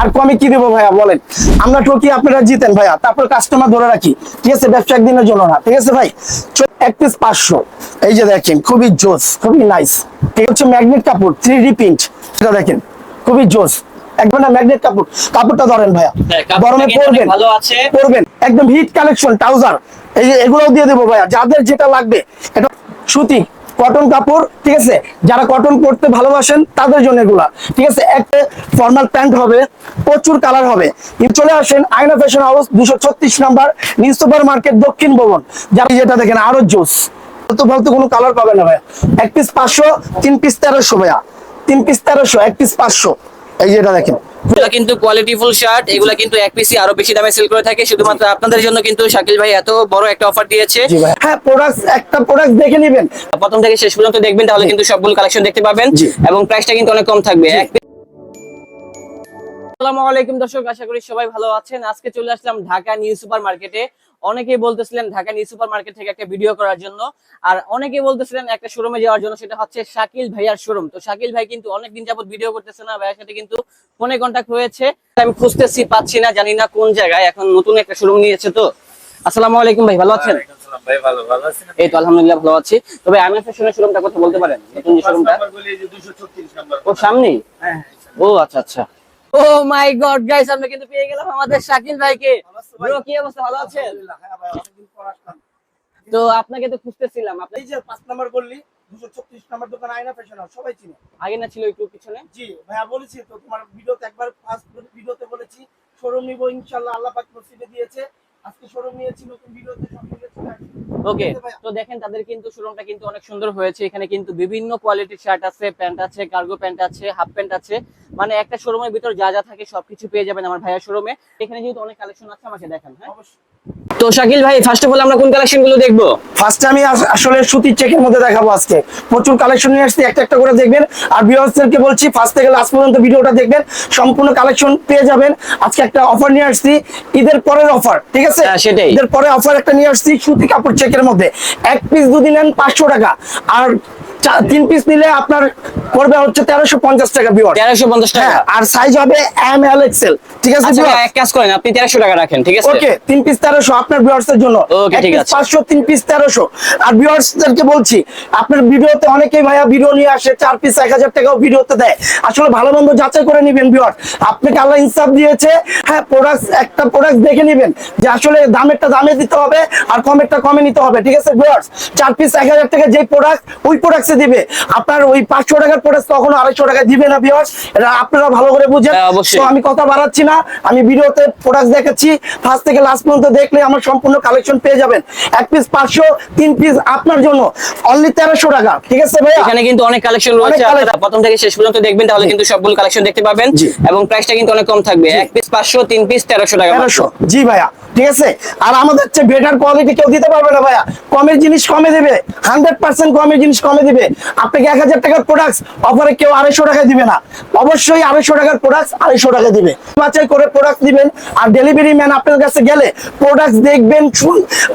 আর কমে কি দেবো ভাইয়া বলেন। আমরা ঠকি আপনারা জিতেন ভাইয়া তারপর কাস্টমার ধরে রাখি। ঠিক আছে ব্যবসা একদিনের জন্য না ঠিক আছে ভাই? এক পিস পাঁচশো। এই যে দেখেন খুবই জোস খুবই নাইস ঠিক হচ্ছে ম্যাগনেট কাপড় থ্রি ডি প্রিন্ট এটা দেখেন খুবই জোস। একবার না ম্যাগনেট কাপড়? কাপড়টা ধরেন ভাইয়া। গরমে কিন্তু পরবেন পরবেন। একদম হিট কালেকশন ট্রাউজার এই যে এগুলোও দিয়ে দেবো ভাইয়া যাদের যেটা লাগবে এটা সুতি কটন কাপড়, ঠিক আছে? যারা কটন পরতে ভালোবাসেন, তাদের জন্য এগুলা, ঠিক আছে? একটা ফর্মাল প্যান্ট হবে, প্রচুর কালার হবে। চলে আসেন আয়না ফ্যাশন হাউস দুশো ছত্রিশ নাম্বার, নিউ সুপার মার্কেট দক্ষিণ ভবন। যারা যেটা দেখেন, আরও জোস। ফালতু কোনো কালার পাবে না ভাইয়া এক পিস পাঁচশো, তিন পিস তেরোশো ভাইয়া। তিন পিস তেরোশো, এক পিস পাঁচশো। এই যেটা দেখেন। এগুলা কিন্তু কোয়ালিটিফুল শার্ট এগুলা কিন্তু এক পিসি আরও বেশি দামে সেল করে থাকে। শুধুমাত্র আপনাদের জন্য কিন্তু শাকিল ভাই এত বড় একটা অফার দিয়েছে। হ্যাঁ প্রোডাক্ট একটা প্রোডাক্ট দেখে নেবেন। প্রথম থেকে শেষ পর্যন্ত দেখবেন তাহলে কিন্তু সবগুলো কালেকশন দেখতে পাবেন। এবং প্রাইসটা কিন্তু অনেক কম থাকবে। এক আসসালামু আলাইকুম দর্শক আশা করি সবাই ভালো আছেন। আজকে চলে আসলাম ঢাকা নিউ সুপার মার্কেটে অনেকেই বলতেছিলেন ঢাকা নিউ সুপার মার্কেট থেকে একটা ভিডিও করার জন্য। আর অনেকেই বলতেছিলেন একটা শোরুমে যাওয়ার জন্য সেটা হচ্ছে শাকিল ভাইয়ার শোরুম তো শাকিল ভাই কিন্তু অনেকদিন যাবত ভিডিও করতেছে না ভাইয়ের সাথে কিন্তু ফোনে কন্ট্যাক্ট হয়েছে। আমি খুঁজতেছি পাচ্ছি না জানি না কোন জায়গায় এখন নতুন একটা শোরুম নিয়েছে তো। আসসালামু আলাইকুম ভাই ভালো আছেন? এই তো আলহামদুলিল্লাহ ভালো আছি। তবে আমি শোরুমটা কথা বলতে পারেন নতুন যে শোরুমটা নাম্বার গলি এই যে 236 নাম্বার ও সামনেই? হ্যাঁ ও আচ্ছা আচ্ছা। ও মাই গড গাইস আমরা কিন্তু পেয়ে গেলাম আমাদের শাকিল ভাইকে। ব্রো কি অবস্থা? ভালো আছেন? তো আপনাকে তো খুঁজতেছিলাম। আপনি এই যে পাঁচ নাম্বার 236 নাম্বার দোকান আয়না ফ্যাশন সবাই চিনে। আগে না ছিল একটু পিছনে? জি ভাইয়া বলেছি তো তোমার ভিডিওতে একবার ফার্স্ট ভিডিওতে বলেছি শোরুম নিব ইনশাআল্লাহ আল্লাহ পাক নসিবে দিয়েছে। আজকে শোরুম নিয়েছি নতুন ভিডিওতে সব মিলে চলে ওকে তো দেখেন তাদের কিন্তু শোরুমটা কিন্তু অনেক সুন্দর হয়েছে। এখানে কিন্তু বিভিন্ন কোয়ালিটির শার্ট আছে প্যান্ট আছে কার্গো প্যান্ট আছে হাফ প্যান্ট আছে। মানে একটা শোরুমের ভিতর যা যা থাকে সবকিছু পেয়ে যাবেন আমার ভাইয়ার শোরুমে। এখানে যেহেতু অনেক কালেকশন আছে আমাকে দেখান হ্যাঁ? তো শাকিল ভাই ফার্স্ট অফ অল আমরা কোন কালেকশনগুলো দেখব? ফার্স্টে আমি আসলে সুতির চেকের মধ্যে দেখাবো আজকে। প্রচুর কালেকশন নিয়ে আসছি একটা একটা করে দেখবেন। আর ভিউয়ার্সদেরকে বলছি ফার্স্ট থেকে লাস্ট পর্যন্ত ভিডিওটা দেখবেন। সম্পূর্ণ কালেকশন পেয়ে যাবেন। আজকে একটা অফার নিয়ে আসছি ঈদের পরের অফার ঠিক আছে? হ্যাঁ, সেটাই। ঈদের পরে অফার একটা নিয়ে আসছি সুতি কাপড় চেকের মধ্যে এক পিস দুদিন নেন পাঁচশো টাকা। আর তিন পিস নিলে আপনার পড়বে হচ্ছে তেরোশো পঞ্চাশ টাকা ভিউয়ার তেরোশো পঞ্চাশ টাকা। হ্যাঁ আর সাইজ হবে এম এল এক্সেল ঠিক আছে আচ্ছা এক কাজ করেন আপনি তেরোশো টাকা রাখেন ঠিক আছে? ওকে তিন পিস তেরোশো আপনার ভিউয়ার্স এর জন্য। ঠিক আছে। পাঁচশো তিন পিস তেরোশো। আর ভিউয়ার্স দেরকে বলছি আপনার ভিডিওতে অনেকেই ভাইয়া ভিডিও নিয়ে আসে চার পিস এক হাজার টাকাও ভিডিওতে দেয়। আসলে ভালো মন্দ যাচাই করে নিবেন ভিউয়ার আপনাকে আল্লাহ ইনসাফ দিয়েছে হ্যাঁ প্রোডাক্ট একটা প্রোডাক্ট দেখে নিবেন যে আসলে দামেরটা দামে দিতে হবে আর কমেরটা কমে নিতে হবে ঠিক আছে ভিউয়ার্স চার পিস এক হাজার টাকা যে প্রোডাক্ট ওই প্রোডাক্টে দিবে। আপনার ওই পাঁচশো টাকার প্রোডাক্ট কখনো আড়াইশো টাকা দিবে না ভিউয়ার্স এটা আপনারা ভালো করে বুঝেন। হ্যাঁ, তো আমি কথা বাড়াচ্ছি না। আমি ভিডিওতে প্রোডাক্ট দেখাচ্ছি ফার্স্ট থেকে লাস্ট পর্যন্ত দেখলে আমার সম্পূর্ণ কালেকশন পেয়ে যাবেন। এক পিস পাঁচশো তিন পিস আপনার জন্য। অনলি তেরোশো টাকা। ঠিক আছে ভাইয়া? এখানে কিন্তু অনেক কালেকশন রয়েছে। আপনারা প্রথম থেকে শেষ পর্যন্ত দেখবেন তাহলে কিন্তু সবগুলো কালেকশন দেখতে পাবেন। এবং প্রাইসটা কিন্তু অনেক কম থাকবে। এক পিস পাঁচশো তিন পিস তেরোশো টাকা জি ভাইয়া। ঠিক আছে? আর আমাদের চেয়ে বেটার কোয়ালিটি কেউ দিতে পারবে না ভাইয়া। কমের জিনিস কমে দেবে। হান্ড্রেড পার্সেন্ট কমের জিনিস কমে দিবে। আপনাকে এক হাজার টাকার প্রোডাক্ট অফারে কেউ আড়াইশো টাকায় দিবে না। অবশ্যই আড়াইশো টাকার প্রোডাক্ট আড়াইশো টাকা দিবে। বাছাই করে প্রোডাক্ট দিবেন। আর ডেলিভারি ম্যান আপনার কাছে গেলে প্রোডাক্ট দেখবেন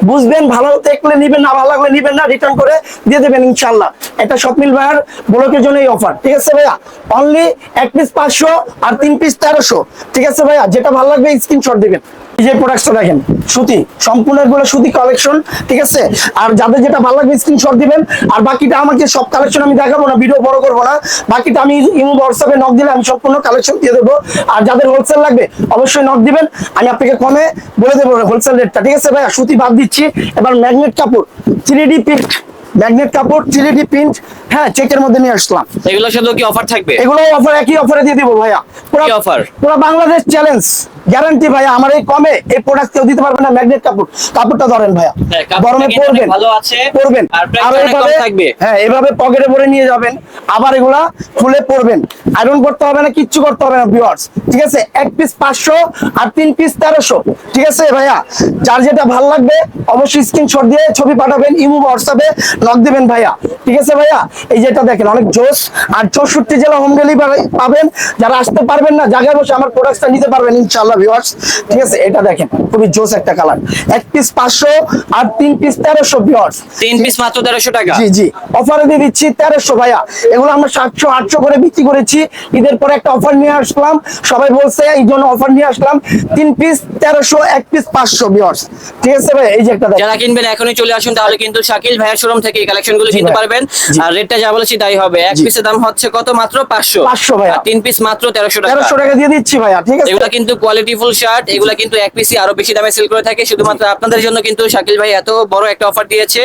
বুঝবেন, ভালো দেখলে নিবেন, না ভালো লাগলে নিবেন না রিটার্ন করে দিয়ে দেবেন ইনশাল্লাহ এটা স্বপ্নিল ভাইয়ার ব্লকের জন্য এই অফার ঠিক আছে ভাইয়া? অনলি এক পিস পাঁচশো আর তিন পিস তেরোশো। ঠিক আছে ভাইয়া? যেটা ভালো লাগবে স্ক্রিনশট দিবেন। যে প্রোডাক্টটা দেখেন সুতি সম্পূর্ণ এগুলো সুতি কালেকশন ঠিক আছে? আর যাদের যেটা ভালো লাগবে স্ক্রিনশট দিবেন আর বাকিটা আমাকে সব কালেকশন আমি দেখাবো না ভিডিও বড় করব না। বাকিটা আমি ইমো হোয়াটসঅ্যাপে নক দিলে আমি সম্পূর্ণ কালেকশন দিয়ে দেবো। আর যাদের হোলসেল লাগবে অবশ্যই নক দিবেন। আমি আপনাকে কমে বলে দেবো হোলসেল রেটটা ঠিক আছে ভাইয়া? সুতি বাদ দিচ্ছি। এবার ম্যাগনেট কাপড় থ্রি ডি প্রিন্ট ম্যাগনেট কাপড় থ্রি ডি প্রিন্ট হ্যাঁ চেকের মধ্যে নিয়ে আসলাম। এগুলোর সাথে কি অফার থাকবে? এগুলো অফার একই অফারে দিয়ে দিব ভাইয়া। পুরো offer? পুরো বাংলাদেশ চ্যালেঞ্জ গ্যারান্টি ভাইয়া আমার এই কমে এই প্রোডাক্ট কেউ দিতে পারবে না ম্যাগনেট কাপড়। কাপড়টা ধরেন ভাইয়া। হ্যাঁ, গরমে পরবেন ভালো আছে। পরবেন। আর এভাবে থাকবে। হ্যাঁ এভাবে পকেটে ভরে নিয়ে যাবেন আবার এগুলা খুলে পরবেন। আয়রন করতে হবে না কিচ্ছু করতে হবে না ভিউয়ার্স ঠিক আছে? এক পিস পাঁচশো আর তিন পিস তেরোশো। ঠিক আছে ভাইয়া? যার যেটা ভালো লাগবে অবশ্যই স্ক্রিনশট দিয়ে ছবি পাঠাবেন ইমো হোয়াটসঅ্যাপে নক দিবেন ভাইয়া। ঠিক আছে ভাইয়া? এই যেটা দেখেন অনেক জোস। আর চৌষট্টি জেলা হোম ডেলিভারি পাবেন। যারা আসতে পারবেন না জায়গায় বসে আমার প্রোডাক্টটা নিতে পারবেন ইনশাআল্লাহ। ভিউয়ার্স ঠিক আছে? এটা দেখেন খুবই জোস একটা কালার এক পিস পাঁচশো আর তিন পিস তেরোশো ভিউয়ার্স তিন পিস মাত্র তেরোশো টাকা। জি জি। অফারে দিয়ে দিচ্ছি তেরোশো ভাইয়া। এগুলো আমরা সাতশো আটশো করে বিক্রি করেছি। ঈদের পরে একটা অফার নিয়ে আসলাম। সবাই বলছে এই জন্য অফার নিয়ে আসলাম। তিন পিস এক পিস ঠিক আছে ভাই? এই যে একটা দেখেন। যারা কিনবেন এখনই চলে আসুন তাহলে কিন্তু শাকিল ভাইয়ের শোরুম থেকে এই কালেকশনগুলো কিনতে পারবেন। আর রেটটা যা বলেছি তাই হবে। এক। পিসের দাম হচ্ছে কত মাত্র? পাঁচশো। 500 ভাইয়া। তিন পিস মাত্র টাকা। তেরোশো টাকা দিয়ে দিচ্ছি ভাইয়া ঠিক আছে? এগুলা কিন্তু কোয়ালিটি ফুল শার্ট এগুলা কিন্তু এক পিসি আরও বেশি দামে সেল করে থাকে। শুধুমাত্র আপনাদের জন্য কিন্তু শাকিল ভাই এত বড় একটা অফার দিয়েছে।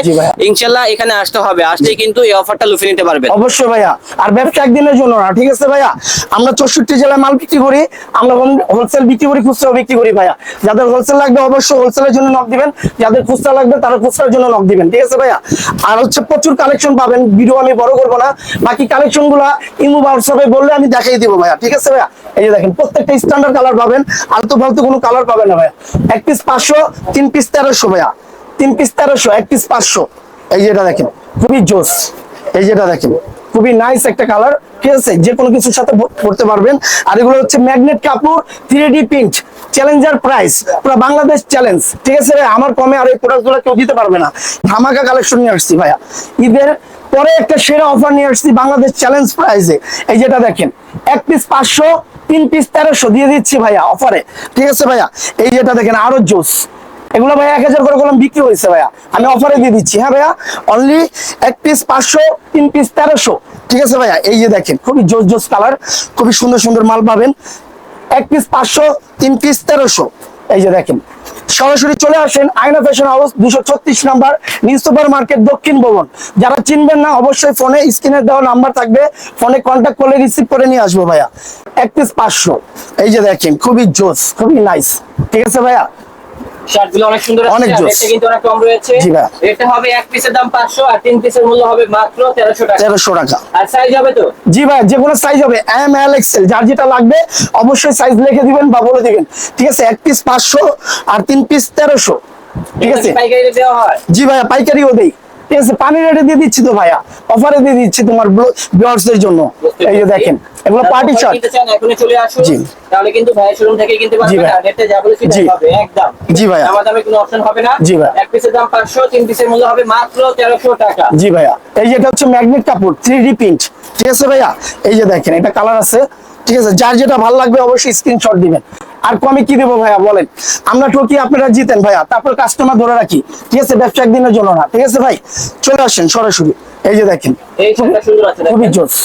ইনশাল্লাহ এখানে আসতে হবে। আসলেই কিন্তু এই অফারটা লুফে নিতে পারবেন। অবশ্যই ভাইয়া। আর ব্যবসা একদিনের জন্য না ঠিক আছে ভাইয়া? আমরা চৌষট্টি জেলায় মাল বিক্রি করি আমরা হোলসেল বিক্রি করি খুচরা বিক্রি করি ভাইয়া। যাদের হোলসেল লাগবে অবশ্যই হোলসেলের জন্য নক দিবেন। যাদের খুচরা লাগবে তারা খুচরার জন্য নক দিবেন ঠিক আছে ভাইয়া? আর হচ্ছে প্রচুর কালেকশন পাবেন ভিডিও আমি বড় করব না। বাকি কালেকশনগুলা ইমু হোয়াটসঅ্যাপে বললে আমি দেখাই দিব ভাইয়া ঠিক আছে ভাইয়া? এই যে দেখেন প্রত্যেকটা স্ট্যান্ডার্ড কালার পাবেন। আলতু ফালতু কোনো কালার পাবে না ভাইয়া। এক পিস পাঁচশো, তিন পিস তেরোশো ভাইয়া। তিন পিস তেরোশো, এক পিস পাঁচশো। এই যেটা দেখেন, খুবই জোস। এই যেটা দেখেন। খুবই নাইস একটা কালার ঠিক আছে? যে কোনো কিছুর সাথে পড়তে পারবেন। আর এগুলো হচ্ছে ম্যাগনেট কাপড় থ্রি প্রিন্ট চ্যালেঞ্জার প্রাইস পুরো বাংলাদেশ চ্যালেঞ্জ ঠিক আছে আমার কমে আর এই প্রোডাক্টগুলো কেউ দিতে পারবে না। ধামাকা কালেকশন নিয়ে আসছি ভাইয়া। ঈদের পরে একটা সেরা অফার নিয়ে আসছি বাংলাদেশ চ্যালেঞ্জ প্রাইসে এই যেটা দেখেন, এক পিস পাঁচশো, তিন পিস তেরোশো দিয়ে দিচ্ছি ভাইয়া অফারে ঠিক আছে ভাইয়া? এই যেটা দেখেন, আরও জোস। এগুলো ভাইয়া এক হাজার করে কলম বিক্রি হয়েছে ভাইয়া। আমি অফারে দিয়ে দিচ্ছি। হ্যাঁ ভাইয়া অনলি এক পিস পাঁচশো, তিন পিস তেরোশো। ঠিক আছে ভাইয়া? এই যে দেখেন, খুবই জোস জোস কালার খুবই সুন্দর সুন্দর মাল পাবেন। এক পিস পাঁচশো, তিন পিস তেরোশো। এই যে দেখেন, সরাসরি চলে আসেন আয়না ফ্যাশন হাউস দুশো ছত্রিশ নাম্বার নিউ সুপার মার্কেট দক্ষিণ ভবন। যারা চিনবেন না, অবশ্যই ফোনে স্ক্রিনে দেওয়া নাম্বার থাকবে। ফোনে কন্ট্যাক্ট করলে রিসিভ করে নিয়ে আসব ভাইয়া। এক পিস পাঁচশো। এই যে দেখেন, খুবই জোস, খুবই নাইস ঠিক আছে ভাইয়া? শার্টগুলো অনেক সুন্দর অনেক জোস। কিন্তু অনেক কম রয়েছে। জি ভাই। রেটটা হবে এক পিসের দাম আর তিন পিসের মূল্য হবে মাত্র তেরোশো টাকা। তেরোশো টাকা। আর সাইজ হবে তো? জি ভাই যে কোনো সাইজ হবে। এম এল এক্সেল যার যেটা লাগবে অবশ্যই সাইজ লিখে দিবেন বা বলে দিবেন। ঠিক আছে এক পিস পাঁচশো আর তিন পিস তেরোশো। ঠিক আছে? পাইকারি দেওয়া হয়। জি ভাইয়া পাইকারিও দেই। ঠিক আছে পানি রেটে দিয়ে দিচ্ছি তো ভাইয়া। অফারে দিয়ে দিচ্ছি তোমার ভিউয়ার্সদের জন্য। এই যে দেখেন এগুলো পার্টি শার্ট এখনই চলে আসুন। জি। তাহলে কিন্তু ভাইয়ের শোরুম থেকে কিনতে পারবেন। আর যা বলেছি তাই জি। একদম। জি ভাইয়া। আমার দামে কোনো অপশন হবে না। জি ভাই। এক পিসের দাম পাঁচশো তিন পিসের মূল্য হবে মাত্র তেরোশো টাকা। জি ভাইয়া। এই যে এটা হচ্ছে ম্যাগনেট কাপড় থ্রি ডি প্রিন্ট ঠিক আছে ভাইয়া? এই যে দেখেন এটা কালার আছে। ঠিক আছে? যার যেটা ভালো লাগবে অবশ্যই স্ক্রিনশট দিবেন। আর কমে কি দেবো ভাইয়া বলেন। আমরা ঠকি আপনারা জিতেন ভাইয়া তারপর কাস্টমার ধরে রাখি। ঠিক আছে? ব্যবসা একদিনের জন্য না। ঠিক আছে ভাই? চলে আসেন সরাসরি। এই যে দেখেন খুবই জোস।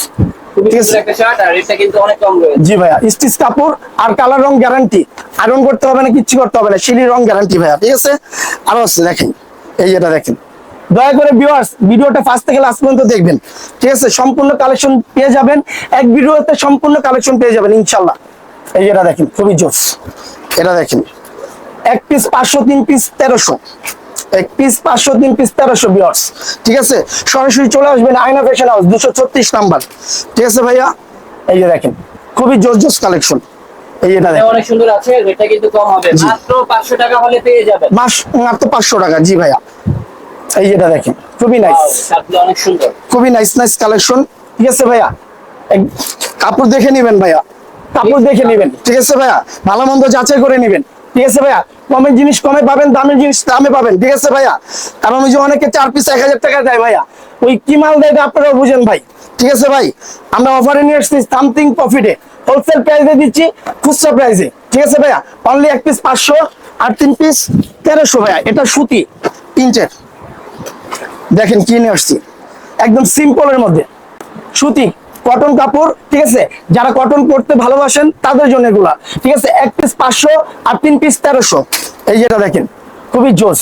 জি ভাইয়া স্টিচ কাপড় আর কালার রং গ্যারান্টি আয়রন করতে হবে না কিচ্ছু করতে হবে না সিলির রং গ্যারান্টি ভাইয়া ঠিক আছে? আরও আছে দেখেন। এই যেটা দেখেন। দয়া করে ভিউয়ার্স ভিডিওটা ফার্স্ট থেকে লাস্ট পর্যন্ত দেখবেন। ঠিক আছে? সম্পূর্ণ কালেকশন পেয়ে যাবেন। এক ভিডিওতে সম্পূর্ণ কালেকশন পেয়ে যাবেন ইনশাল্লাহ। এই যেটা দেখেন খুবই জোস। এটা দেখেন এক পিস পাঁচশো তিন পিস তেরোশো। এক পিস পাঁচশো তিন পিস তেরোশো বিয়ার্স ঠিক আছে? সরাসরি চলে আসবেন আয়না ফ্যাশন হাউস দুশো ছত্রিশ নাম্বার। ঠিক আছে ভাইয়া? এই যে দেখেন খুবই জোস জোস কালেকশন এই এটা দেখেন। অনেক সুন্দর আছে রেটটা কিন্তু কম হবে। মাত্র পাঁচশো টাকা হলে পেয়ে যাবেন। মাত্র পাঁচশো টাকা জি ভাইয়া। এই দেখেন খুবই নাইস অনেক সুন্দর। খুবই নাইস নাইস কালেকশন ঠিক আছে ভাইয়া? কাপড় দেখে নেবেন ভাইয়া। কাপড় দেখে নেবেন। ঠিক আছে ভাইয়া? ভালো মন্দ যাচাই করে নেবেন। ঠিক আছে ভাইয়া? কমের জিনিস কমে পাবেন দামের জিনিস দামে পাবেন। ঠিক আছে ভাইয়া? কারণ ওই যে অনেকে চার পিস এক হাজার টাকা দেয় ভাইয়া। ওই কি মাল দেয় আপনারা বুঝেন ভাই। ঠিক আছে ভাই? আমরা অফারে নিয়ে আসছি সামথিং প্রফিটে হোলসেল প্রাইসে দিচ্ছি খুচরা প্রাইসে ঠিক আছে ভাইয়া? অনলি এক পিস পাঁচশো আর তিন পিস তেরোশো ভাইয়া। এটা সুতি ইঞ্চের দেখেন কি নিয়ে আসছি? একদম সিম্পলের মধ্যে। সুতি কটন কাপড় ঠিক আছে? যারা কটন পরতে ভালোবাসেন তাদের জন্য এগুলা। ঠিক আছে? এক পিস পাঁচশো আর তিন পিস তেরোশো। এই যেটা দেখেন খুবই জোস।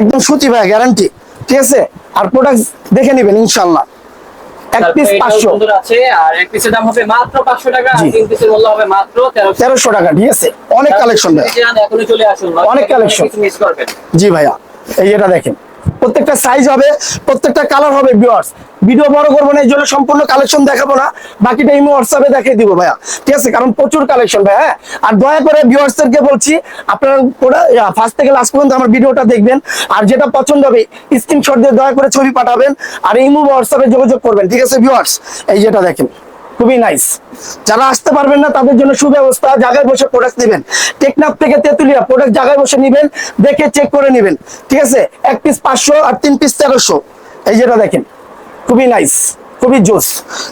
একদম সুতি ভাই গ্যারান্টি ঠিক আছে? আর প্রোডাক্ট দেখে নেবেন ইনশাল্লাহ এক পিস পাঁচশো। আর এক পিসের দাম হবে মাত্র পাঁচশো টাকা তিন পিসের মূল্য হবে মাত্র তেরোশো। তেরোশো টাকা ঠিক আছে? অনেক কালেকশন ভাই। এখনই চলে আসুন অনেক করবেন জি ভাইয়া এই যেটা দেখেন। প্রত্যেকটা সাইজ হবে, প্রত্যেকটা কালার হবে ভিউয়ার্স ভিডিও বড় করব না, এই জন্য সম্পূর্ণ কালেকশন দেখাবো না, বাকিটা ইমো হোয়াটসঅ্যাপে দেখিয়ে দিব ভাইয়া। ঠিক আছে? কারণ প্রচুর কালেকশন ভাই হ্যাঁ? আর দয়া করে ভিউয়ার্সদেরকে বলছি, আপনারা ফার্স্ট থেকে লাস্ট পর্যন্ত আমার ভিডিওটা দেখবেন, আর যেটা পছন্দ হবে স্ক্রিনশট দিয়ে দয়া করে ছবি পাঠাবেন, আর ইমো হোয়াটসঅ্যাপে যোগাযোগ করবেন, ঠিক আছে ভিউয়ার্স এই যেটা দেখেন। খুবই নাইস যারা আসতে পারবেন না, তাদের জন্য সুব্যবস্থা, জায়গায় বসে প্রোডাক্ট নেবেন। টেকনাফ থেকে তেতুলিয়া প্রোডাক্ট জায়গায় বসে নেবেন, দেখে চেক করে নেবেন। ঠিক আছে? এক পিস পাঁচশো আর তিন পিস তেরোশো। এই যেটা দেখেন, খুবই নাইস খুবই জোস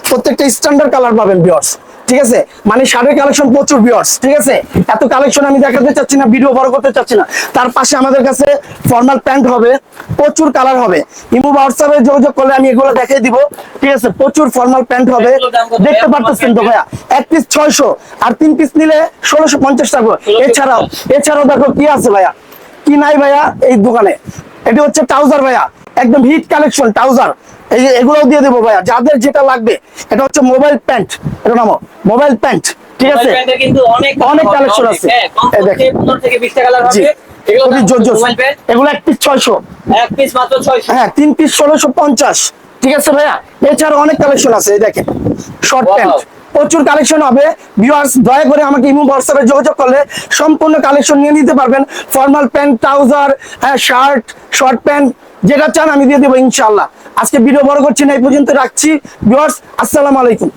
প্রত্যেকটা স্ট্যান্ডার্ড কালার পাবেন বিয়ার্স ঠিক আছে? মানে শাড়ির কালেকশন প্রচুর বিয়ার্স ঠিক আছে? এত কালেকশন আমি দেখাতে চাচ্ছি না ভিডিও বড় করতে চাচ্ছি না। তার পাশে আমাদের কাছে ফর্মাল প্যান্ট হবে প্রচুর কালার হবে। ইমো হোয়াটসঅ্যাপে যোগাযোগ করলে আমি এগুলো দেখিয়ে দিব ঠিক আছে? প্রচুর ফর্মাল প্যান্ট হবে? দেখতে পারতেছেন তো ভাইয়া? এক পিস ছয়শো আর তিন পিস নিলে ষোলোশো পঞ্চাশ টাকা এছাড়াও এছাড়াও দেখো কি আছে ভাইয়া? কি নাই ভাইয়া এই দোকানে? এটা হচ্ছে ট্রাউজার ভাইয়া। একদম হিট কালেকশন ট্রাউজার এই যে এগুলোও দিয়ে দেবো ভাইয়া। যাদের যেটা লাগবে এটা হচ্ছে মোবাইল প্যান্ট এটা নামো মোবাইল প্যান্ট ঠিক আছে? অনেক হবে। আছে। হ্যাঁ, এই কমপক্ষে দেখেন। 15 থেকে 20 টা কালার জি। হবে এগুলো খুবই জোর জোর মোবাইল প্যান্ট এগুলো এক পিস ছয়শো। এক পিস মাত্র 600 হ্যাঁ তিন পিস ষোলোশো পঞ্চাশ। ঠিক আছে ভাইয়া? এছাড়া অনেক কালেকশন আছে এই দেখেন। শর্ট প্যান্ট প্রচুর কালেকশন হবে। ভিউয়ার্স দয়া করে আমাকে ইমো হোয়াটসঅ্যাপে যোগাযোগ করলে সম্পূর্ণ কালেকশন নিয়ে নিতে পারবেন। ফর্মাল প্যান্ট ট্রাউজার হ্যাঁ শার্ট শর্ট প্যান্ট যেটা চান আমি দিয়ে দেবো ইনশাল্লাহ আজকে ভিডিও বড় করছি না, এই পর্যন্ত রাখছি। ভিউয়ার্স, আসসালামু আলাইকুম।